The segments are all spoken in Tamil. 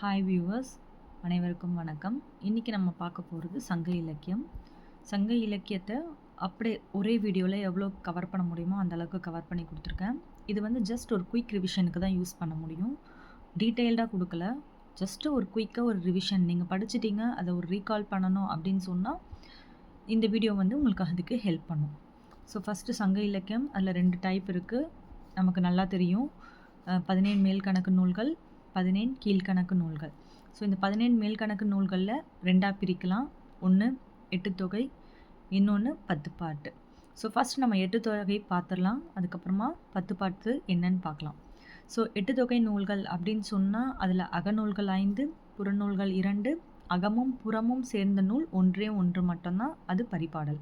ஹாய் வியூவர்ஸ் அனைவருக்கும் வணக்கம். இன்றைக்கி நம்ம பார்க்க போகிறது சங்க இலக்கியம். சங்க இலக்கியத்தை அப்படியே ஒரே வீடியோவில் எவ்வளோ கவர் பண்ண முடியுமோ அந்த அளவுக்கு கவர் பண்ணி கொடுத்துருக்கேன். இது வந்து ஜஸ்ட் ஒரு குயிக் ரிவிஷனுக்கு தான் யூஸ் பண்ண முடியும். டீட்டெயில்டாக கொடுக்கல. ஜஸ்ட்டு ஒரு குயிக்காக ஒரு ரிவிஷன் நீங்கள் படிச்சிட்டிங்க அதை ஒரு ரீகால் பண்ணணும் அப்படின்னு சொன்னால் இந்த வீடியோ வந்து உங்களுக்கு அதுக்கு ஹெல்ப் பண்ணும். ஸோ ஃபஸ்ட்டு சங்க இலக்கியம் அதில் ரெண்டு டைப் இருக்குது நமக்கு நல்லா தெரியும். பதினேழு மேல் கணக்கு நூல்கள் பதினேழு கீழ்கணக்கு நூல்கள். ஸோ இந்த பதினேழு மேல்கணக்கு நூல்களில் ரெண்டாக பிரிக்கலாம். ஒன்று எட்டு தொகை இன்னொன்று பத்து பாட்டு. ஸோ ஃபஸ்ட் நம்ம எட்டு தொகை பார்த்துடலாம் அதுக்கப்புறமா பத்து பாட்டு என்னன்னு பார்க்கலாம் ஸோ எட்டு தொகை நூல்கள் அப்படின்னு சொன்னால் அதில் அகநூல்கள் ஐந்து புறநூல்கள் இரண்டு அகமும் புறமும் சேர்ந்த நூல் ஒன்றே ஒன்று மட்டும்தான். அது பரிபாடல்.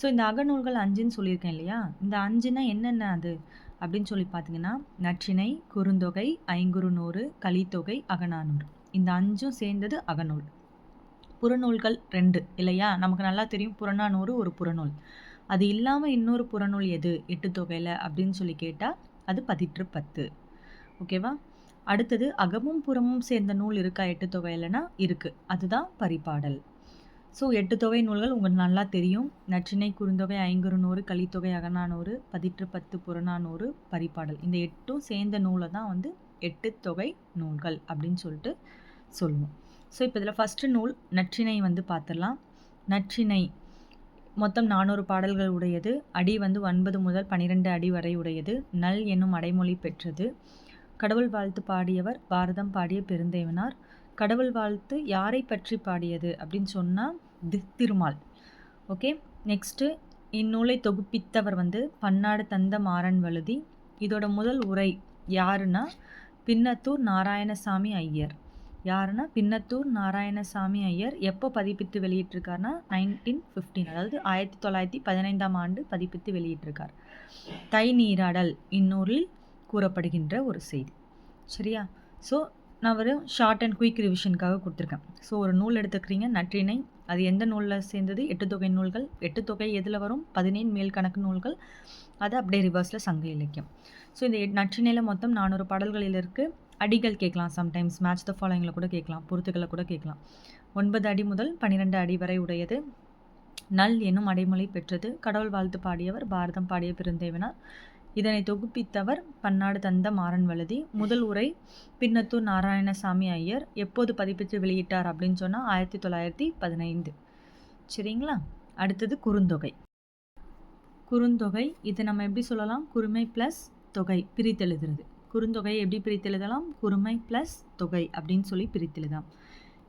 ஸோ இந்த அகநூல்கள் அஞ்சுன்னு சொல்லியிருக்கேன் இல்லையா? இந்த அஞ்சுனா என்னென்ன அது? அப்படின்னு சொல்லி பார்த்தீங்கன்னா நற்றினை குறுந்தொகை ஐங்குறுநூறு கலித்தொகை அகநானூறு. இந்த அஞ்சும் சேர்ந்தது அகநூல். புறநூல்கள் ரெண்டு இல்லையா? நமக்கு நல்லா தெரியும் புறநானூறு ஒரு புறநூல். அது இல்லாமல் இன்னொரு புறநூல் எது? எட்டு தொகையில் அப்படின்னு சொல்லி கேட்டால் அது பதிற்று பத்து. ஓகேவா அடுத்தது அகமும் புறமும் சேர்ந்த நூல் இருக்கா? எட்டு தொகையிலனா இருக்குது அதுதான் பரிபாடல். ஸோ எட்டு தொகை நூல்கள் உங்களுக்கு நல்லா தெரியும். நற்றிணை குறுந்தொகை ஐங்குறுநூறு கலித்தொகை அகநானூறு பதிற்று பத்து புறநானூறு பரிபாடல் இந்த எட்டும் சேர்ந்த நூலை தான் வந்து எட்டு தொகை நூல்கள் அப்படின்னு சொல்லிட்டு சொல்லுவோம். ஸோ இப்போ இதில் ஃபஸ்ட்டு நூல் நற்றிணை வந்து பார்த்துடலாம் நற்றிணை மொத்தம் நானூறு பாடல்கள் உடையது. அடி வந்து ஒன்பது முதல் பன்னிரெண்டு அடி வரை உடையது. நல் என்னும் அடைமொழி பெற்றது. கடவுள் வாழ்த்து பாடியவர் பாரதம் பாடிய பெருந்தேவனார். கடவுள் வாழ்த்து யாரை பற்றி பாடியது அப்படின்னு சொன்னால் தி திருமால். ஓகே நெக்ஸ்ட்டு இந்நூலை தொகுப்பித்தவர் வந்து பன்னாடு தந்த மாறன் வழுதி. இதோட முதல் உரை யாருன்னா பின்னத்தூர் நாராயணசாமி ஐயர். யாருன்னா பின்னத்தூர் நாராயணசாமி ஐயர். எப்போ பதிப்பித்து வெளியிட்டிருக்காருன்னா நைன்டீன் ஃபிஃப்டீன் அதாவது ஆயிரத்தி தொள்ளாயிரத்தி பதினைந்தாம் ஆண்டு பதிப்பித்து வெளியிட்டிருக்கார். தை நீராடல் இந்நூலில் கூறப்படுகின்ற ஒரு செய்தி. சரியா? ஸோ நான் ஒரு ஷார்ட் அண்ட் குயிக் ரிவிஷனுக்காக கொடுத்துருக்கேன். ஸோ ஒரு நூல் எடுத்துக்கிறீங்க நற்றினை அது எந்த நூலில் சேர்ந்தது? எட்டு தொகை நூல்கள். எட்டு தொகை எதில் வரும்? பதினேழு மேல் கணக்கு நூல்கள். அது அப்படியே ரிவர்ஸில் சங்க இலக்கியம். ஸோ இந்த எட்- மொத்தம் நானூறு பாடல்களில் இருக்குது அடிகள் கேட்கலாம். சம்டைம்ஸ் மேட்ச் த ஃபாலோயிங்கில் கூட கேட்கலாம். பொறுத்துக்களை கூட கேட்கலாம். ஒன்பது அடி முதல் பன்னிரெண்டு அடி வரை உடையது. நல் என்னும் அடைமொழி பெற்றது. கடவுள் வாழ்த்து பாடியவர். பாரதம் பாடிய பெருந்தேவனார். இதனை தொகுப்பித்தவர் பன்னாடு தந்த மாறன் வழுதி. முதல் உரை பின்னத்தூர் நாராயணசாமி ஐயர். எப்போது பதிப்பித்து வெளியிட்டார் அப்படின்னு சொன்னால் ஆயிரத்தி தொள்ளாயிரத்தி பதினைந்து. சரிங்களா? அடுத்தது குறுந்தொகை. குறுந்தொகை இதை நம்ம எப்படி சொல்லலாம்? குறுமை ப்ளஸ் தொகை பிரித்தெழுதுறது. குறுந்தொகை எப்படி பிரித்தெழுதலாம்? குறுமை ப்ளஸ் தொகை அப்படின்னு சொல்லி பிரித்தெழுதாம்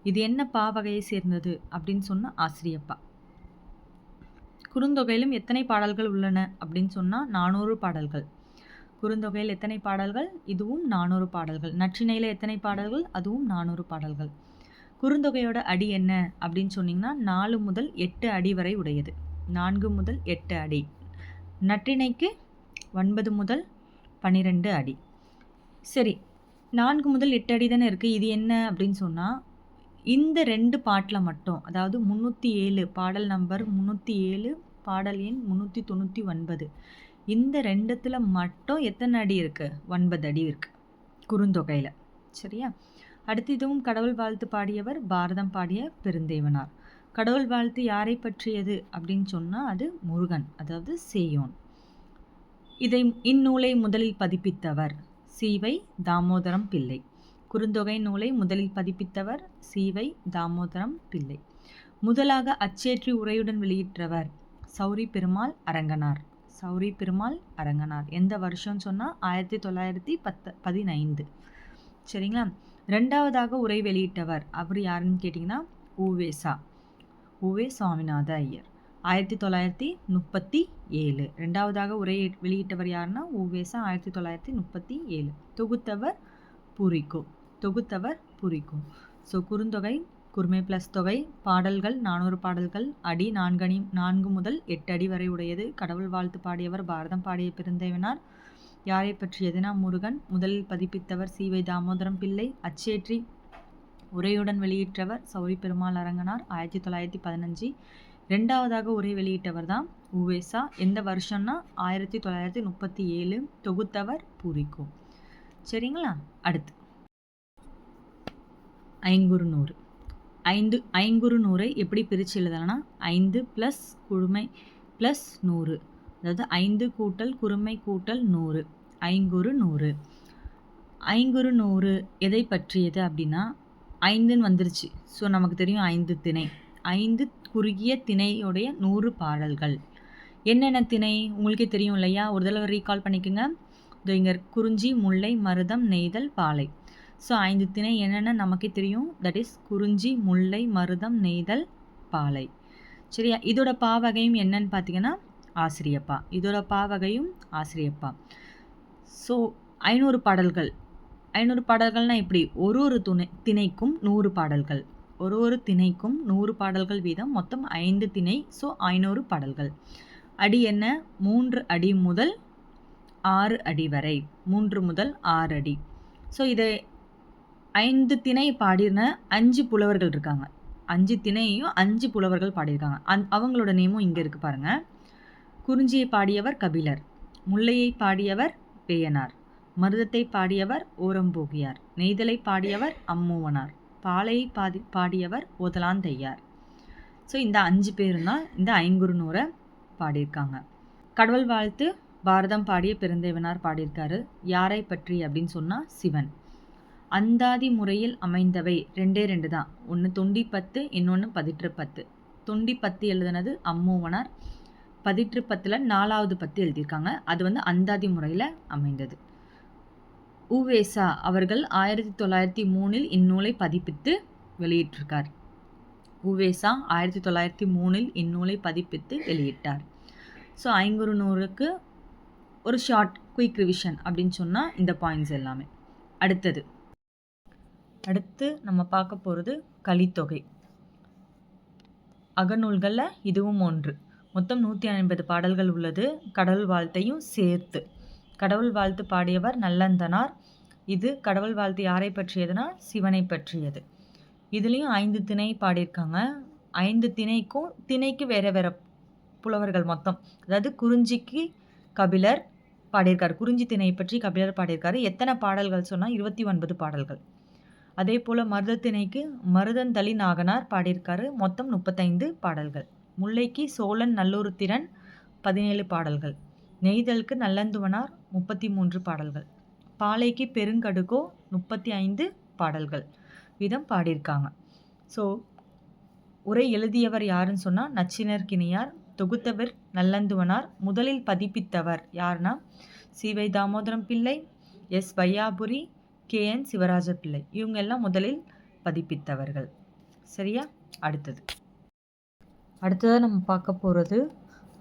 இது என்ன பா வகையை சேர்ந்தது அப்படின்னு சொன்ன ஆசிரியப்பா. குறுந்தொகையிலும் எத்தனை பாடல்கள் உள்ளன அப்படின்னு சொன்னால் நானூறு பாடல்கள். குறுந்தொகையில் எத்தனை பாடல்கள்? இதுவும் நானூறு பாடல்கள். நற்றிணையில் எத்தனை பாடல்கள்? அதுவும் நானூறு பாடல்கள். குறுந்தொகையோட அடி என்ன அப்படின்னு சொன்னீங்கன்னா நாலு முதல் எட்டு அடி வரை உடையது. நான்கு முதல் எட்டு அடி. நற்றிணைக்கு ஒன்பது முதல் பன்னிரெண்டு அடி. சரி நான்கு முதல் எட்டு அடி தானே இருக்குது இது என்ன அப்படின்னு சொன்னால் இந்த ரெண்டு பாட்டில் மட்டும் அதாவது முந்நூற்றி ஏழு பாடல் நம்பர் முந்நூற்றி ஏழு பாடல் எண் முந்நூற்றி தொண்ணூற்றி ஒன்பது. இந்த ரெண்டுத்தில் மட்டும் எத்தனை அடி இருக்குது ஒன்பது அடி இருக்குது குறுந்தொகையில். சரியா? அடுத்து இதுவும் கடவுள் வாழ்த்து பாடியவர் பாரதம் பாடிய பெருந்தேவனார். கடவுள் வாழ்த்து யாரை பற்றியது அப்படின்னு சொன்னால் அது முருகன் அதாவது சேயோன். இதை இந்நூலை முதலில் பதிப்பித்தவர் சீவை தாமோதரம் பிள்ளை. குறுந்தொகை நூலை முதலில் பதிப்பித்தவர் சீவை தாமோதரம் பிள்ளை. முதலாக அச்சேற்றி உரையுடன் வெளியிட்டவர் சௌரி பெருமாள் அரங்கனார். சௌரி பெருமாள் அரங்கனார். எந்த வருஷம்னு சொன்னால் ஆயிரத்தி தொள்ளாயிரத்தி பத்து பதினைந்து. சரிங்களா? ரெண்டாவதாக உரை வெளியிட்டவர் அவர் யாருன்னு கேட்டிங்கன்னா ஊவேசா ஊவே சுவாமிநாத ஐயர். ஆயிரத்தி தொள்ளாயிரத்தி முப்பத்தி ஏழு. ரெண்டாவதாக உரை வெளியிட்டவர் யாருன்னா ஊவேசா ஆயிரத்தி தொள்ளாயிரத்தி முப்பத்தி ஏழு. தொகுத்தவர் புரிக்கோ தொகுத்தவர் புரிக்கும். ஸோ குறுந்தொகை குறுமை ப்ளஸ் தொகை பாடல்கள் நானூறு பாடல்கள் அடி நான்கணி நான்கு முதல் எட்டு அடி வரை உடையது. கடவுள் வாழ்த்து பாடியவர் பாரதம் பாடிய பெருந்தேவனார். யாரை பற்றியதுனா முருகன் முதலில் பதிப்பித்தவர் சீவை தாமோதரம் பிள்ளை அச்சேற்றி உரையுடன் வெளியிட்டவர் சௌரி பெருமாள் அரங்கனார் ஆயிரத்தி தொள்ளாயிரத்தி பதினஞ்சு. ரெண்டாவதாக உரை வெளியிட்டவர் தான் உவேசா. எந்த வருஷம்னா ஆயிரத்தி தொள்ளாயிரத்தி முப்பத்தி ஏழு தொகுத்தவர் பூரிக்கும். சரிங்களா? அடுத்து. ஐங்குறு நூறு ஐந்து ஐங்குறு நூறை எப்படி பிரித்து எழுதலாம்னா ஐந்து ப்ளஸ் குழுமை ப்ளஸ் நூறு. அதாவது ஐந்து கூட்டல் குறுமை கூட்டல் நூறு. ஐங்குறு நூறு ஐங்குறு நூறு எதை பற்றியது அப்படின்னா ஐந்துன்னு வந்துருச்சு. ஸோ நமக்கு தெரியும் ஐந்து திணை. ஐந்து குறுகிய திணையுடைய நூறு பாடல்கள். என்னென்ன திணை? உங்களுக்கே தெரியும் இல்லையா? ஒரு தடவை ரீகால் பண்ணிக்கோங்க. இதோ இங்கே குறிஞ்சி முல்லை மருதம் நெய்தல் பாலை. ஸோ ஐந்து திணை என்னென்ன நமக்கே தெரியும்? தட் இஸ் குறிஞ்சி முல்லை மருதம் நெய்தல் பாலை. சரியா? இதோட பாவகையும் என்னன்னு பார்த்தீங்கன்னா ஆசிரியப்பா. இதோட பாவகையும் ஆசிரியப்பா. ஸோ ஐநூறு பாடல்கள். ஐநூறு பாடல்கள்னால் எப்படி? ஒரு ஒரு துணை திணைக்கும் நூறு பாடல்கள். ஒரு ஒரு திணைக்கும் நூறு பாடல்கள் வீதம் மொத்தம் ஐந்து திணை. ஸோ ஐநூறு பாடல்கள். அடி என்ன? மூன்று அடி முதல் ஆறு அடி வரை. மூன்று முதல் ஆறு அடி. ஸோ இதை ஐந்து திணை பாடின அஞ்சு புலவர்கள் இருக்காங்க. அஞ்சு திணையையும் அஞ்சு புலவர்கள் பாடியிருக்காங்க. அந் அவங்களோட நேமும் இங்கே இருக்குது பாருங்கள் குறிஞ்சியை பாடியவர் கபிலர் முல்லையை பாடியவர் பேயனார் மருதத்தை பாடியவர் ஓரம்போகியார் நெய்தலை பாடியவர் அம்மூவனார் பாலையை பாடி பாடியவர் ஓதலாந்தையார். ஸோ இந்த அஞ்சு பேரும் தான் இந்த ஐங்குறுநூரை பாடியிருக்காங்க. கடவுள் வாழ்த்து பாரதம் பாடிய பெருந்தேவனார் பாடியிருக்காரு. யாரை பற்றி அப்படின்னு சொன்னால் சிவன். அந்தாதி முறையில் அமைந்தவை. ரெண்டே ரெண்டு தான். ஒன்று தொண்டி பத்து இன்னொன்று பதிற்று பத்து. தொண்டி பத்து எழுதுனது அம்மூவனார். பதிற்று பத்தில் நாலாவது பத்து எழுதியிருக்காங்க. அது வந்து அந்தாதி முறையில் அமைந்தது. உவேசா அவர்கள் ஆயிரத்தி தொள்ளாயிரத்தி மூணில் இந்நூலை பதிப்பித்து வெளியிட்டிருக்கார். உவேசா ஆயிரத்தி தொள்ளாயிரத்தி மூணில் இந்நூலை பதிப்பித்து வெளியிட்டார். ஸோ ஐங்குறு நூறுக்கு ஒரு ஷார்ட் குயிக் ரிவிஷன் அப்படின்னு சொன்னால் இந்த பாயிண்ட்ஸ் எல்லாமே. அடுத்தது அடுத்து நம்ம பார்க்க போகிறது கலித்தொகை. அகநூல்களில் இதுவும் ஒன்று. மொத்தம் நூற்றி ஐம்பது பாடல்கள் உள்ளது. கடவுள் வாழ்த்தையும் சேர்த்து. கடவுள் வாழ்த்து பாடியவர் நல்லந்தனார். இது கடவுள் வாழ்த்து யாரை பற்றியதுன்னா சிவனை பற்றியது. இதுலேயும் ஐந்து திணை பாடியிருக்காங்க. ஐந்து திணைக்கும் திணைக்கு வேற வேற புலவர்கள் மொத்தம். அதாவது குறிஞ்சிக்கு கபிலர் பாடியிருக்கார். குறிஞ்சி திணை பற்றி கபிலர் பாடியிருக்காரு. எத்தனை பாடல்கள் சொன்னால் இருபத்தி ஒன்பது பாடல்கள். அதே போல் மருதத்திணைக்கு மருதந்தளி நாகனார் பாடியிருக்காரு. மொத்தம் முப்பத்தைந்து பாடல்கள். முல்லைக்கு சோழன் நல்லூர் திறன் பதினேழு பாடல்கள். நெய்தலுக்கு நல்லந்துவனார் முப்பத்தி மூன்று பாடல்கள். பாலைக்கு பெருங்கடுகோ முப்பத்தி ஐந்து பாடல்கள் விதம் பாடியிருக்காங்க. ஸோ உரை எழுதியவர் யாருன்னு சொன்னால் நச்சினர் கிணியார் தொகுத்தவர் நல்லந்துவனார் முதலில் பதிப்பித்தவர் யாருன்னா சிவை Damodaram Pillai S Vaiyapuri K N Sivaraja Pillai. இவங்க எல்லாம் முதலில் பதிப்பித்தவர்கள். சரியா? அடுத்தது. அடுத்ததாக நம்ம பார்க்க போகிறது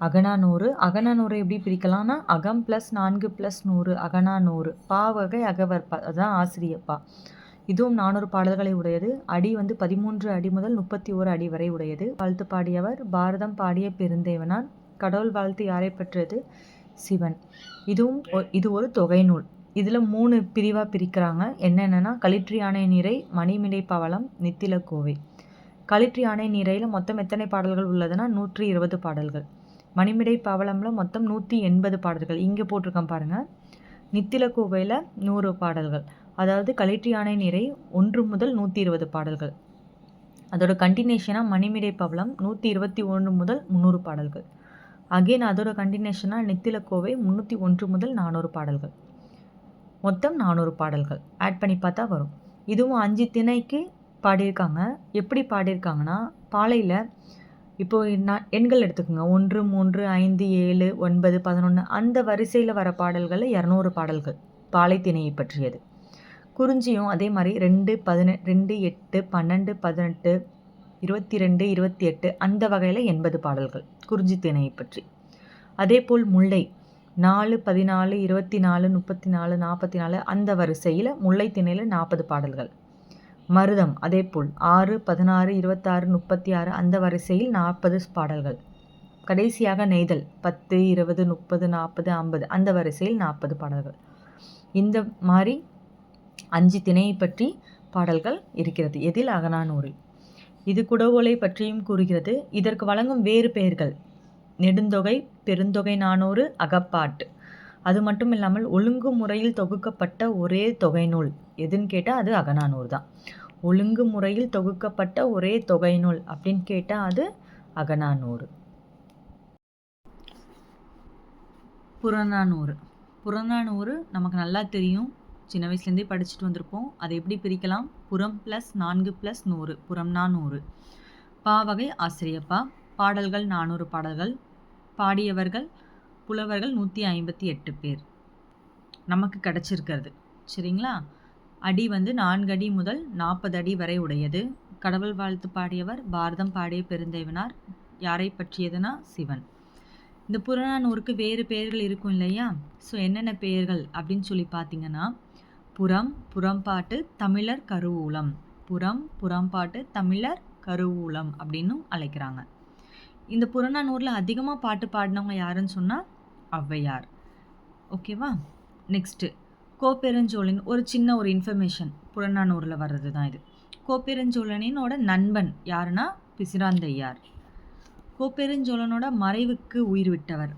அகனானூறு அகனானூறு எப்படி பிரிக்கலாம்னா அகம் ப்ளஸ் நான்கு ப்ளஸ் நூறு அகனானூறு பா வகை அகவற்பா அதுதான் ஆசிரியப்பா இதுவும் நானூறு பாடல்களை உடையது. அடி வந்து பதிமூன்று அடி முதல் முப்பத்தி ஓரு அடி வரை உடையது. வாழ்த்து பாடியவர் பாரதம் பாடிய பெருந்தேவனான் கடவுள் வாழ்த்து யாரை பெற்றது? சிவன். இதுவும் இது ஒரு தொகை நூல். இதில் மூணு பிரிவாக பிரிக்கிறாங்க. என்னென்னா களிற்றி யானை நிறை மணிமிடை பவளம் நித்தில கோவை. களிற்றி யானை நீரையில் மொத்தம் எத்தனை பாடல்கள் உள்ளதுன்னா நூற்றி இருபது பாடல்கள். மணிமிடை பவளமில் மொத்தம் நூற்றி எண்பது பாடல்கள். இங்கே போட்டிருக்கேன் பாருங்கள் நித்தில கோவையில் நூறு பாடல்கள். அதாவது களிற்றி யானை நிறை ஒன்று முதல் நூற்றி இருபது பாடல்கள். அதோட கண்டினியூஷனாக மணிமிடை பவளம் நூற்றி இருபத்தி ஒன்று முதல் முந்நூறு பாடல்கள். அகெயின் அதோட கண்டினியூஷனாக நித்தில கோவை முந்நூற்றி ஒன்று முதல் நானூறு பாடல்கள். மொத்தம் நானூறு பாடல்கள். ஆட் பண்ணி பார்த்தா வரும். இதுவும் அஞ்சு திணைக்கு பாடியிருக்காங்க. எப்படி பாடியிருக்காங்கன்னா பாலையில் இப்போது நான் எண்கள் எடுத்துக்கோங்க. ஒன்று மூன்று ஐந்து ஏழு ஒன்பது பதினொன்று அந்த வரிசையில் வர பாடல்களில் இரநூறு பாடல்கள் பாலை திணையை பற்றியது. குறிஞ்சியும் அதே மாதிரி ரெண்டு பதினெ ரெண்டு எட்டு பன்னெண்டு பதினெட்டு இருபத்தி ரெண்டு இருபத்தி எட்டு அந்த வகையில் எண்பது பாடல்கள் குறிஞ்சி திணையை பற்றி. அதே போல் முல்லை. நாலு பதினாலு இருபத்தி நாலு முப்பத்தி நாலு நாற்பத்தி நாலு அந்த வரிசையில் முல்லை திணையில் நாற்பது பாடல்கள். மருதம் அதேபோல் ஆறு பதினாறு இருபத்தாறு முப்பத்தி ஆறு அந்த வரிசையில் நாற்பது பாடல்கள். கடைசியாக நெய்தல் பத்து இருபது முப்பது நாற்பது ஐம்பது அந்த வரிசையில் நாற்பது பாடல்கள். இந்த மாதிரி அஞ்சு திணையை பற்றி பாடல்கள் இருக்கிறது. எதில் அகனானூரில் இது குடவோலை பற்றியும் கூறுகிறது. இதற்கு வழங்கும் வேறு பெயர்கள். நெடுந்தொகை பெருந்தொகை நானூறு அகப்பாட்டு. அது மட்டும் இல்லாமல் ஒழுங்கு முறையில் தொகுக்கப்பட்ட ஒரே தொகை நூல் எதுன்னு கேட்டால் அது அகநானூறு தான். ஒழுங்கு முறையில் தொகுக்கப்பட்ட ஒரே தொகை நூல் அப்படின்னு கேட்டால் அது அகநானூறு. புறநானூறு. புறநானூறு நமக்கு நல்லா தெரியும். சின்ன வயசுலேருந்தே படிச்சுட்டு வந்திருப்போம். அதை எப்படி பிரிக்கலாம்? புறம் ப்ளஸ் நான்கு ப்ளஸ் நூறு. புறம்னா நூறு பாவகை ஆசிரியப்பா. பாடல்கள் நானூறு பாடல்கள். பாடியவர்கள் புலவர்கள் நூற்றி ஐம்பத்தி எட்டு பேர். நமக்கு கிடச்சிருக்கிறது. சரிங்களா? அடி வந்து நான்கு அடி முதல் நாற்பது அடி வரை உடையது. கடவுள் வாழ்த்து பாடியவர் பாரதம் பாடிய பெருந்தேவனார் யாரை பற்றியதுனா சிவன். இந்த புறநானூறுக்கு வேறு பெயர்கள் இருக்கும் இல்லையா? ஸோ என்னென்ன பெயர்கள் அப்படின்னு சொல்லி பார்த்தீங்கன்னா புறம் புறம்பாட்டு தமிழர் கருவூலம். புறம் புறம்பாட்டு தமிழர் கருவூலம் அப்படின்னும் அழைக்கிறாங்க. இந்த புறநானூரில் அதிகமாக பாட்டு பாடினவங்க யாருன்னு சொன்னால் ஔவையார். ஓகேவா? நெக்ஸ்ட்டு கோப்பெருஞ்சோழன் ஒரு சின்ன ஒரு இன்ஃபர்மேஷன் புறநானூரில் வர்றது தான் இது. கோப்பெருஞ்சோழனினோட நண்பன் யாருன்னா பிசிராந்தையார். கோப்பெருஞ்சோழனோட மறைவுக்கு உயிர் விட்டவர்.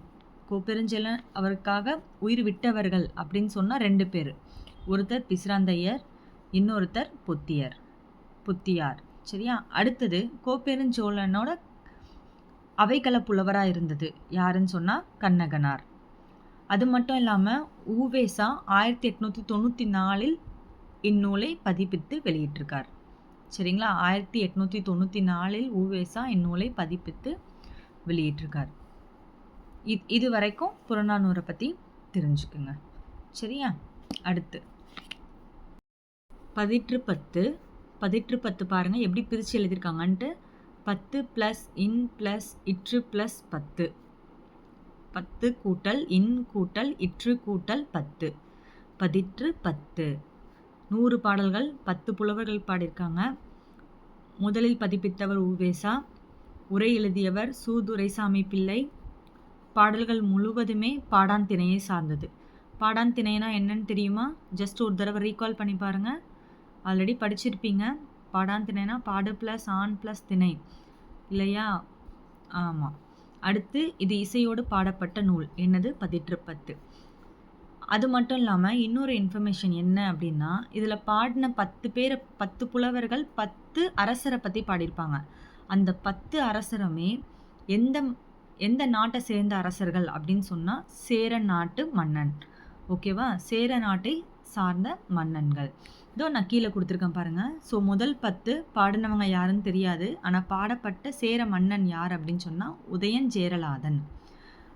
கோப்பெருஞ்சோழன் அவருக்காக உயிர் விட்டவர்கள் அப்படின்னு சொன்னால் ரெண்டு பேர். ஒருத்தர் பிசிராந்தையர் இன்னொருத்தர் பொத்தியர். புத்தியார். சரியா? அடுத்தது கோப்பெருஞ்சோழனோட அவைக்கள புலவராக இருந்தது. யாருன்னு சொன்னால் கண்ணகனார். அது மட்டும் இல்லாமல் ஊவேசா ஆயிரத்தி எட்நூற்றி தொண்ணூற்றி நாலில் இந்நூலை பதிப்பித்து வெளியிட்டிருக்கார். சரிங்களா? ஆயிரத்தி எட்நூற்றி தொண்ணூற்றி நாலில் ஊவேசா இந்நூலை பதிப்பித்து வெளியிட்டிருக்கார். இது இது வரைக்கும் புறநானூரை பற்றி தெரிஞ்சுக்குங்க. சரியா? அடுத்து. பதிற்று பத்து பதிற்று பத்து பாருங்கள் எப்படி பிரித்து எழுதியிருக்காங்கன்ட்டு பத்து ப்ளஸ் இன் ப்ளஸ் இற்று ப்ளஸ் பத்து. பத்து கூட்டல் இன் கூட்டல் இற்று கூட்டல் பத்து. பதிற்று பத்து. நூறு பாடல்கள் பத்து புலவர்கள் பாடியிருக்காங்க. முதலில் பதிப்பித்தவர் உவேசா உரை எழுதியவர் சு. துரைசாமி பிள்ளை. பாடல்கள் முழுவதுமே பாடான் திணையை சார்ந்தது. பாடான் திணைனா என்னன்னு தெரியுமா? ஜஸ்ட் ஒரு தடவை ரீகால் பண்ணி பாருங்கள் ஆல்ரெடி படிச்சிருப்பீங்க. பாடான் திணைனா பாடு ப்ளஸ் ஆன் ப்ளஸ் திணை. இல்லையா? ஆமாம் அடுத்து இது இசையோடு பாடப்பட்ட நூல். என்னது? பதிற்று பத்து அது மட்டும் இல்லாமல் இன்னொரு இன்ஃபர்மேஷன் என்ன அப்படின்னா இதில் பாடின பத்து பேர் பத்து புலவர்கள் பத்து அரசரை பற்றி பாடியிருப்பாங்க. அந்த பத்து அரசருமே எந்த எந்த நாட்டை சேர்ந்த அரசர்கள் அப்படின்னு சொன்னால் சேர நாட்டு மன்னன். ஓகேவா சேர நாட்டை சார்ந்த மன்னன்கள். இதோ நான் கீழே கொடுத்துருக்கேன் பாருங்கள் ஸோ முதல் பத்து பாடினவங்க யாருன்னு தெரியாது. ஆனால் பாடப்பட்ட சேர மன்னன் யார் அப்படின்னு சொன்னால் உதயன் ஜேரலாதன்.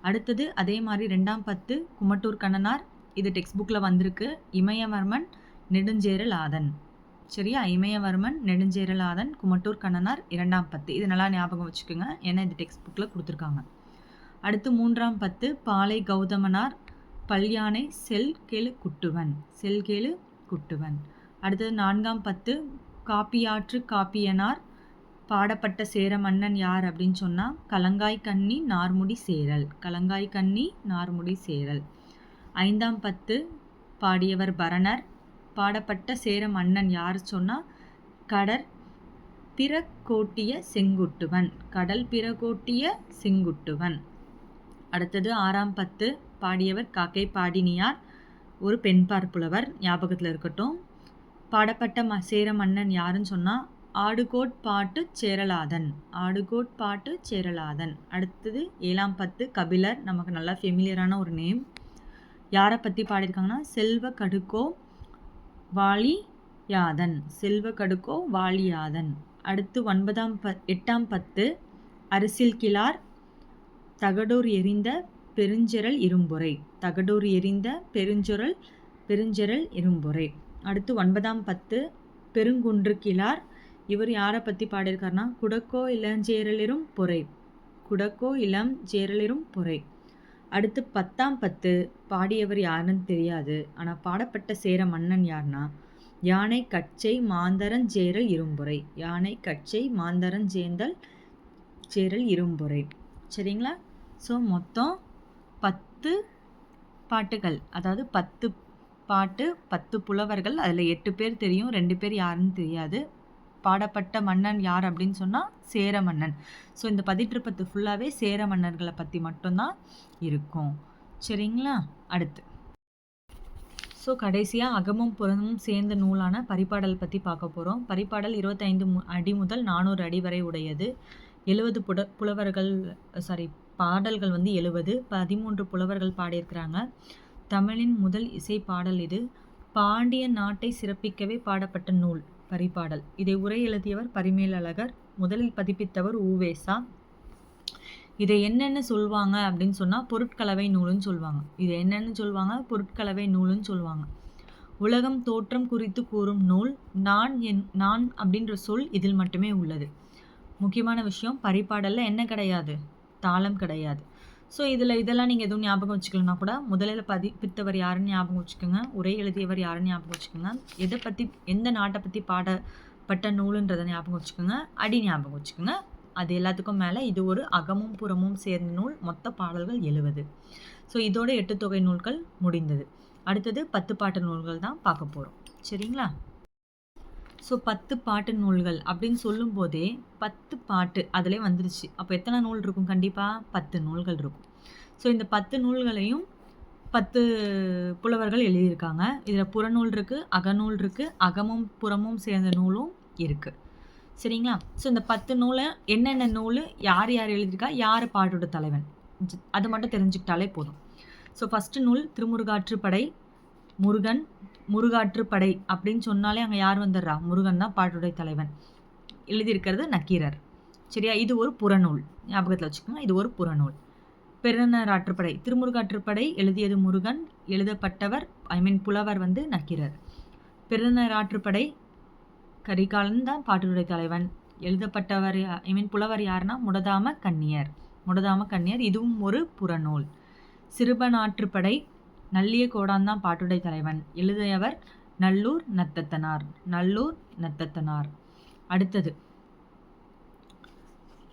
அடுத்தது அதே மாதிரி ரெண்டாம் பத்து குமட்டூர் கண்ணனார். இது டெக்ஸ்ட் புக்கில் வந்திருக்கு. இமயவர்மன் நெடுஞ்சேரலாதன். சரியா? இமயவர்மன் நெடுஞ்சேரலாதன் குமட்டூர் கண்ணனார் இரண்டாம் பத்து. இது நல்லா ஞாபகம் வச்சுக்கோங்க. ஏன்னா இது டெக்ஸ்ட் புக்கில் கொடுத்துருக்காங்க. அடுத்து மூன்றாம் பத்து பாலை கௌதமனார் பல்யானை செல் கேளு குட்டுவன் செல் கேளு குட்டுவன். அடுத்தது நான்காம் பத்து காப்பியாற்று காப்பியனார் பாடப்பட்ட சேர மன்னன் யார் அப்படின்னு சொன்னால் கலங்காய் கண்ணி நார்முடி சேரல் கலங்காய் கண்ணி நார்முடி சேரல். ஐந்தாம் பத்து பாடியவர் பரணர் பாடப்பட்ட சேர மன்னன் யார் சொன்னால் கடற் பிறகோட்டிய செங்குட்டுவன் கடல் பிறகோட்டிய செங்குட்டுவன். அடுத்தது ஆறாம் பத்து பாடியவர் காக்கை பாடினியார் ஒரு பெண் பார்ப்புலவர் ஞாபகத்தில் இருக்கட்டும். பாடப்பட்ட ம சேர மன்னன் யாருன்னு சொன்னால் ஆடுகோட் பாட்டு சேரலாதன் ஆடுகோட் பாட்டு சேரலாதன். அடுத்தது ஏழாம் பத்து கபிலர் நமக்கு நல்லா ஃபெமிலியரான ஒரு நேம் யாரை பற்றி பாடியிருக்காங்கன்னா செல்வ கடுக்கோ வாலியாதன் செல்வ கடுக்கோ வாலியாதன் அடுத்து ஒன்பதாம் ப எட்டாம் பத்து அரிசில் கிளார் தகடூர் எரிந்த பெருஞ்சிரல் இரும்புரை தகடூர் எரிந்த பெருஞ்சுரல் பெருஞ்சிரல் இரும்புரை அடுத்து ஒன்பதாம் பத்து பெருங்குன்று கிளார். இவர் யாரை பற்றி பாடியிருக்காருனா குடக்கோ இளஞ்சேரலிரும் பொறை. குடக்கோ இளம் சேரலிரும் பொறை. அடுத்து பத்தாம் பத்து பாடியவர் யாருன்னு தெரியாது. ஆனால் பாடப்பட்ட சேர மன்னன் யார்னா யானை கச்சை மாந்தரன் சேரல் இரும்புரை யானை கச்சை மாந்தரன் சேந்தல் சேரல் இரும்புரை சரிங்களா? ஸோ மொத்தம் பத்து பாட்டுகள். அதாவது பத்து பாட்டு பத்து புலவர்கள். அதில் எட்டு பேர் தெரியும் ரெண்டு பேர் யாருன்னு தெரியாது. பாடப்பட்ட மன்னன் யார் அப்படின்னு சொன்னால் சேர மன்னன் ஸோ இந்த பதிற்றுப்பத்து ஃபுல்லாகவே சேர மன்னர்களை பற்றி மட்டும்தான் இருக்கும். சரிங்களா? அடுத்து. ஸோ கடைசியாக அகமும் புறமும் சேர்ந்த நூலான பரிபாடல் பற்றி பார்க்க போகிறோம் பரிபாடல் இருபத்தைந்து மு அடி முதல் நானூறு அடி வரை உடையது. எழுபது புட புலவர்கள் சாரி பாடல்கள் வந்து எழுபது பதிமூன்று புலவர்கள் பாடியிருக்கிறாங்க. தமிழின் முதல் இசை பாடல் இது. பாண்டிய நாட்டை சிறப்பிக்கவே பாடப்பட்ட நூல் பரிபாடல். இதை உரை எழுதியவர் பரிமேலழகர் முதலில் பதிப்பித்தவர் ஊவேசா. இதை என்னென்ன சொல்லுவாங்க அப்படின்னு சொன்னால் பொருட்கலவை நூலுன்னு சொல்லுவாங்க இதை என்னென்னு சொல்லுவாங்க பொருட்கலவை நூலுன்னு சொல்லுவாங்க உலகம் தோற்றம் குறித்து கூறும் நூல் நான் என் நான் அப்படின்ற சொல் இதில் மட்டுமே உள்ளது. முக்கியமான விஷயம் பரிபாடலில் என்ன கிடையாது? தாளம் கிடையாது. ஸோ இதில் இதெல்லாம் நீங்கள் எதுவும் ஞாபகம் வச்சுக்கலனா கூட முதலில் பதி பித்தவர் யாருன்னு ஞாபகம் வச்சுக்கோங்க. உரை எழுதியவர் யாருன்னு ஞாபகம் வச்சுக்கோங்க. எதை பற்றி எந்த நாட்டை பற்றி பாடப்பட்ட நூலுன்றதை ஞாபகம் வச்சுக்கோங்க. அடி ஞாபகம் வச்சுக்கோங்க. அது எல்லாத்துக்கும் மேலே இது ஒரு அகமும் புறமும் சேர்ந்த நூல். மொத்த பாடல்கள் எழுவது. ஸோ இதோட எட்டு தொகை நூல்கள் முடிந்தது. அடுத்தது பத்து பாட்டு நூல்கள் தான் பார்க்க போகிறோம் சரிங்களா? ஸோ பத்து பாட்டு நூல்கள் அப்படின்னு சொல்லும் போதே பத்து பாட்டு அதிலே வந்துருச்சு. அப்போ எத்தனை நூல் இருக்கும்? கண்டிப்பாக பத்து நூல்கள் இருக்கும். ஸோ இந்த பத்து நூல்களையும் பத்து புலவர்கள் எழுதியிருக்காங்க. இதில் புறநூல் இருக்குது அகநூல் இருக்குது அகமும் புறமும் சேர்ந்த நூலும் இருக்குது சரிங்களா? ஸோ இந்த பத்து நூலை என்னென்ன நூல் யார் யார் எழுதியிருக்கா யார் பாட்டோட தலைவன்? அது மட்டும் தெரிஞ்சுக்கிட்டாலே போதும். ஸோ ஃபஸ்ட்டு நூல் திருமுருகாற்றுப்படை முருகன் முருகாற்றுப்படை அப்படின்னு சொன்னாலே அங்கே யார் வந்துடுறா? முருகன் தான் பாட்டுடைய தலைவன். எழுதியிருக்கிறது நக்கீரர். சரியா? இது ஒரு புறநூல். ஞாபகத்தில் வச்சுக்கோங்க. இது ஒரு புறநூல். பெருநர் ஆற்றுப்படை திருமுருகாற்றுப்படை எழுதியது முருகன் எழுதப்பட்டவர் ஐ மீன் புலவர் வந்து நக்கீரர். பெருநர் ஆற்றுப்படை கரிகாலன் தான் பாட்டுடைய தலைவன். எழுதப்பட்டவர் ஐ மீன் புலவர் யாருன்னா? முடதாம கன்னியர். முடதாம கன்னியர். இதுவும் ஒரு புறநூல். சிறுபநாற்றுப்படை நல்லிய கோடான்தான் பாட்டுடை தலைவன். எழுதியவர் நல்லூர் நத்தத்தனார். நல்லூர் நத்தத்தனார். அடுத்தது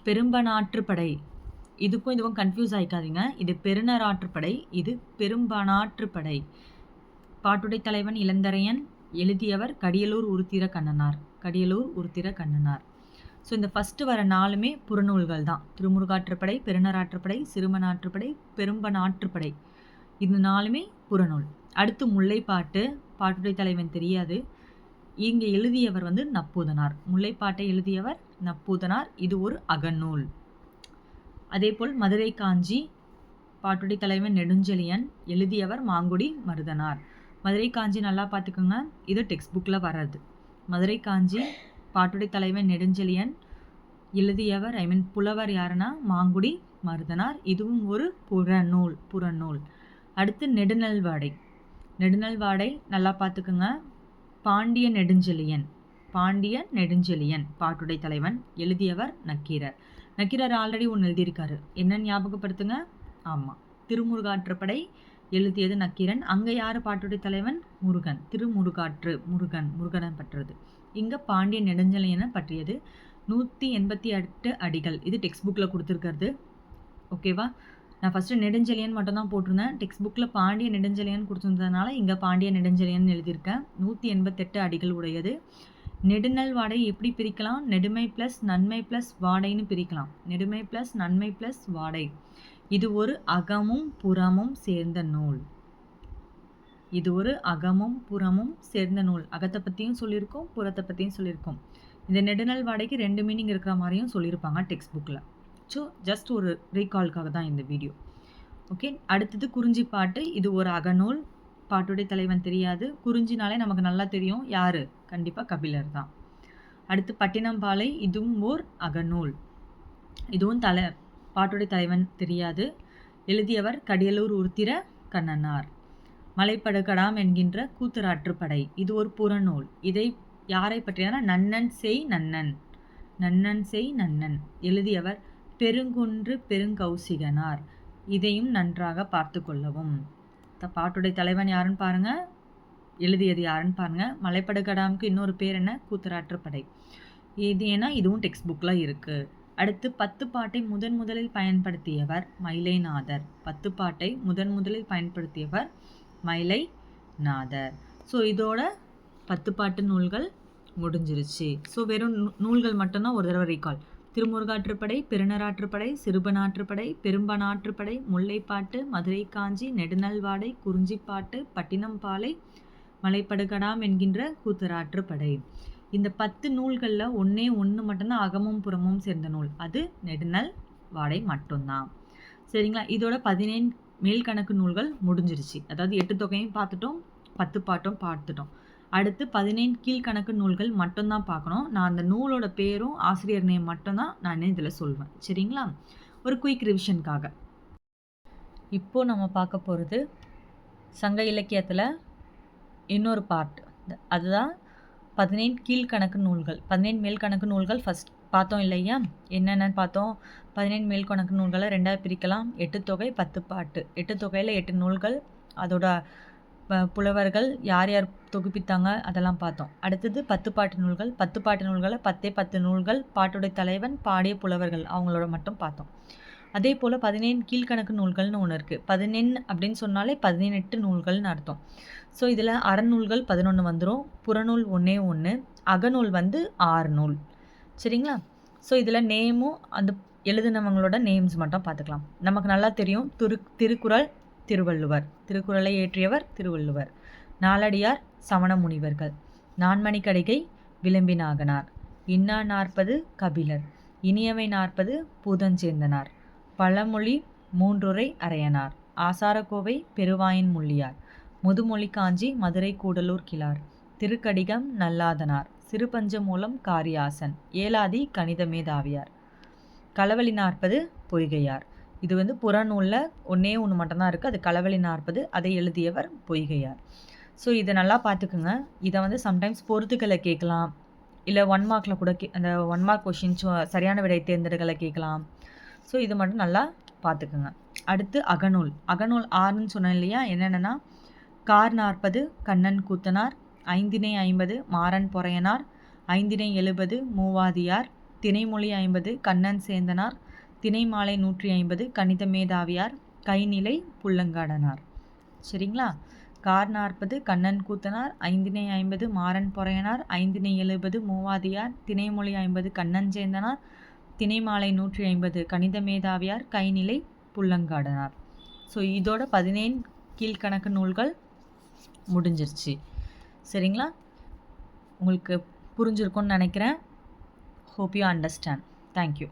பெரும்பனாற்றுப்படை. இதுக்கும் இதுவும் கன்ஃபியூஸ் ஆகிக்காதீங்க இது பெருநராற்றுப்படை இது பெரும்பனாற்றுப்படை. பாட்டுடை தலைவன் இளந்தரையன் எழுதியவர் கடியலூர் உருத்திர கண்ணனார். கடியலூர் உருத்திர கண்ணனார். ஸோ இந்த ஃபஸ்ட்டு வர நாலுமே புறநூல்கள் தான். திருமுருகாற்றுப்படை பெருநராற்றுப்படை சிறுமனாற்றுப்படை பெரும்பனாற்றுப்படை. இந்த நாலுமே புறநூல். அடுத்து முல்லைப்பாட்டு பாட்டுடை தலைவன் தெரியாது. இங்கே எழுதியவர் வந்து நப்பூதனார். முல்லைப்பாட்டை எழுதியவர் நப்பூதனார். இது ஒரு அகநூல். அதேபோல் மதுரை காஞ்சி பாட்டுடை தலைவன் நெடுஞ்செழியன் எழுதியவர் மாங்குடி மருதனார். மதுரை காஞ்சி நல்லா பார்த்துக்கோங்க. இது டெக்ஸ்ட் புக்கில் வர்றது. மதுரை காஞ்சி பாட்டுடை தலைவன் நெடுஞ்செழியன் எழுதியவர் ஐ மீன் புலவர் யாருன்னா மாங்குடி மருதனார். இதுவும் ஒரு புறநூல் புறநூல். அடுத்து நெடுநல்வாடை நெடுநல்வாடை நல்லா பார்த்துக்குங்க. பாண்டிய நெடுஞ்செழியன். பாண்டிய நெடுஞ்செழியன் பாட்டுடை தலைவன் எழுதியவர் நக்கீரர். நக்கீரர் ஆல்ரெடி ஒன்று எழுதியிருக்காரு. என்ன ஞாபகப்படுத்துங்க? ஆமாம் திருமுருகாற்றுப்படை எழுதியது நக்கீரன். அங்கே யார் பாட்டுடைய தலைவன்? முருகன். திருமுருகாற்று முருகன் முருகனை பற்றது இங்கே பாண்டிய நெடுஞ்செழியனை பற்றியது. நூற்றி எண்பத்தி எட்டு அடிகள். இது டெக்ஸ்ட் புக்கில் கொடுத்துருக்கிறது. ஓகேவா நான் ஃபஸ்ட்டு நெடுஞ்செழியன் மட்டும் தான் போட்டிருந்தேன். டெக்ஸ்ட் புக்கில் பாண்டிய நெடுஞ்செழியன் கொடுத்துருந்ததுனால இங்கே பாண்டிய நெடுஞ்செழியன் எழுதியிருக்கேன். நூற்றி எண்பத்தெட்டு அடிகள் உடையது. நெடுநல் வாடை எப்படி பிரிக்கலாம்? நெடுமை ப்ளஸ் நன்மை ப்ளஸ் வாடைன்னு பிரிக்கலாம். நெடுமை ப்ளஸ் நன்மை ப்ளஸ் வாடை. இது ஒரு அகமும் புறமும் சேர்ந்த நூல். இது ஒரு அகமும் புறமும் சேர்ந்த நூல். அகத்தை பற்றியும் சொல்லியிருக்கோம் புறத்தை பற்றியும் சொல்லியிருக்கோம். இந்த நெடுநல் வாடைக்கு ரெண்டு மீனிங் இருக்கிற மாதிரியும் சொல்லியிருப்பாங்க டெக்ஸ்ட் புக்கில் ஸோ ஜஸ்ட் ஒரு ரீகால்க்காக தான் இந்த வீடியோ ஓகே அடுத்தது குறிஞ்சி பாட்டு. இது ஒரு அகநூல். பாட்டுடைய தலைவன் தெரியாது. குறிஞ்சினாலே நமக்கு நல்லா தெரியும். யார்? கண்டிப்பாக கபிலர் தான். அடுத்து பட்டினம்பாலை. இதுவும் ஓர் அகநூல். இதுவும் தலை பாட்டுடைய தலைவன் தெரியாது. எழுதியவர் கடியலூர் உருத்திர கண்ணனார். மலைப்படுகடாம் என்கின்ற கூத்தராற்றுப்படை. இது ஒரு புறநூல். இதை யாரை பற்றியான? நன்னன் செய் நன்னன். நன்னன் செய் நன்னன். எழுதியவர் பெருங்குன்று பெருங்கௌசிகனார். இதையும் நன்றாக பார்த்து கொள்ளவும். பாட்டுடைய தலைவன் யாருன்னு பாருங்கள் எழுதியது யாருன்னு பாருங்கள் மலைப்படுகடாமுக்கு இன்னொரு பேர் என்ன? கூத்தராற்றுப்படை. இது ஏன்னா இதுவும் டெக்ஸ்ட் புக்கில் இருக்குது அடுத்து பத்து பாட்டை முதன் முதலில் பயன்படுத்தியவர் மயிலைநாதர். பத்து பாட்டை முதன் முதலில் பயன்படுத்தியவர் மயிலை நாதர் ஸோ இதோட பத்து பாட்டு நூல்கள் முடிஞ்சிருச்சு. ஸோ வெறும் நூல்கள் மட்டும்தான் ஒரு தடவை ரீகால் திருமுருகாற்றுப்படை பெருநராற்றுப்படை சிறுபனாற்றுப்படை பெரும்பனாற்றுப்படை முல்லைப்பாட்டு மதுரை காஞ்சி நெடுநல்வாடை குறிஞ்சிப்பாட்டு பட்டினம்பாலை மலைப்படுகடாம் என்கின்ற கூத்தராற்றுப்படை. இந்த பத்து நூல்களில் ஒன்றே ஒன்று மட்டும்தான் அகமும் புறமும் சேர்ந்த நூல். அது நெடுநல் வாடை மட்டும்தான். சரிங்களா? இதோட பதினேழு மேல்கணக்கு நூல்கள் முடிஞ்சிருச்சு. அதாவது எட்டு தொகையும் பார்த்துட்டோம் பத்து பாட்டும் பார்த்துட்டோம் அடுத்து பதினேழு கீழ்கணக்கு நூல்கள் மட்டும்தான் பார்க்கணும். நான் அந்த நூலோட பேரும் ஆசிரியர் நேம் மட்டும்தான் நான் இதில் சொல்வேன். சரிங்களா? ஒரு குயிக் ரிவிஷனுக்காக இப்போ நம்ம பார்க்க போகிறது சங்க இலக்கியத்தில் இன்னொரு பார்ட் அதுதான் பதினேழு கீழ்கணக்கு நூல்கள். பதினேழு மேல்கணக்கு நூல்கள் ஃபஸ்ட் பார்த்தோம் இல்லையா? என்னென்னு பார்த்தோம். பதினேழு மேல்கணக்கு நூல்களை ரெண்டாவது பிரிக்கலாம். எட்டு தொகை பத்து பாட்டு. எட்டு தொகையில் எட்டு நூல்கள். அதோட புலவர்கள் யார் யார் தொகுப்பித்தாங்க அதெல்லாம் பார்த்தோம். அடுத்தது பத்து பாட்டு நூல்கள். பத்து பாட்டு நூல்களை பத்தே பத்து நூல்கள் பாட்டுடைய தலைவன் பாடிய புலவர்கள் அவங்களோட மட்டும் பார்த்தோம். அதே போல் பதினேழு கீழ்கணக்கு நூல்கள்னு ஒன்று இருக்குது பதினெண் அப்படின்னு சொன்னாலே பதினெட்டு நூல்கள்னு அர்த்தம். ஸோ இதில் அறநூல்கள் பதினொன்று வந்துடும் புறநூல் ஒன்றே ஒன்று அகநூல் வந்து ஆறு நூல். சரிங்களா? ஸோ இதில் நேமும் அந்த எழுதினவங்களோட நேம்ஸ் மட்டும் பார்த்துக்கலாம். நமக்கு நல்லா தெரியும். திரு திருக்குறள் திருவள்ளுவர். திருக்குறளை ஏற்றியவர் திருவள்ளுவர். நாலடியார் சமண முனிவர்கள். நான்மணி கடிகை விளம்பினாகனார். இன்னா நாற்பது கபிலர். இனியவை நாற்பது பூதஞ்சேர்ந்தனார் பழமொழி மூன்றுரை அரையனார். ஆசாரக்கோவை பெருவாயின் முள்ளியார். முதுமொழி காஞ்சி மதுரை கூடலூர் கிளார் திருக்கடிகம் நல்லாதனார். சிறுபஞ்ச மூலம் காரியாசன். ஏலாதி கணித மேதாவியார் களவழி நாற்பது பொய்கையார். இது வந்து புறநூலில் ஒன்றே ஒன்று மட்டும்தான் இருக்குது அது களவழி நாற்பது அதை எழுதியவர் பொய்கையார். ஸோ இதை நல்லா பார்த்துக்குங்க. இதை வந்து சம்டைம்ஸ் பொறுத்துக்களை கேட்கலாம். இல்லை ஒன் மார்க்கில் கூட கே அந்த ஒன் மார்க் கொஷின்ஸ் சரியான விடை தேர்ந்தெடுக்கலை கேட்கலாம். ஸோ இது மட்டும் நல்லா பார்த்துக்குங்க. அடுத்து அகநூல். அகநூல் ஆறுன்னு சொன்னேன் இல்லையா? என்னென்னா கார் நாற்பது கண்ணன் கூத்தனார் ஐந்தினை ஐம்பது மாறன் பொறையனார் ஐந்தினை எழுபது மூவாதியார் தினைமொழி ஐம்பது கண்ணன் சேந்தனார் திணைமாலை நூற்றி ஐம்பது கணித மேதாவியார் கைநிலை புள்ளங்காடனார். சரிங்களா? கார் நாற்பது கண்ணன் கூத்தனார் ஐந்தினை ஐம்பது மாறன் பொறையனார் ஐந்தினை எழுபது மூவாதியார் திணைமொழி ஐம்பது கண்ணன் சேந்தனார் திணைமாலை நூற்றி ஐம்பது கணித மேதாவியார் கைநிலை புல்லங்காடனார் ஸோ இதோட பதினேழு கீழ்கணக்கு நூல்கள் முடிஞ்சிருச்சு. சரிங்களா? உங்களுக்கு புரிஞ்சிருக்கும்னு நினைக்கிறேன். Hope you understand thank you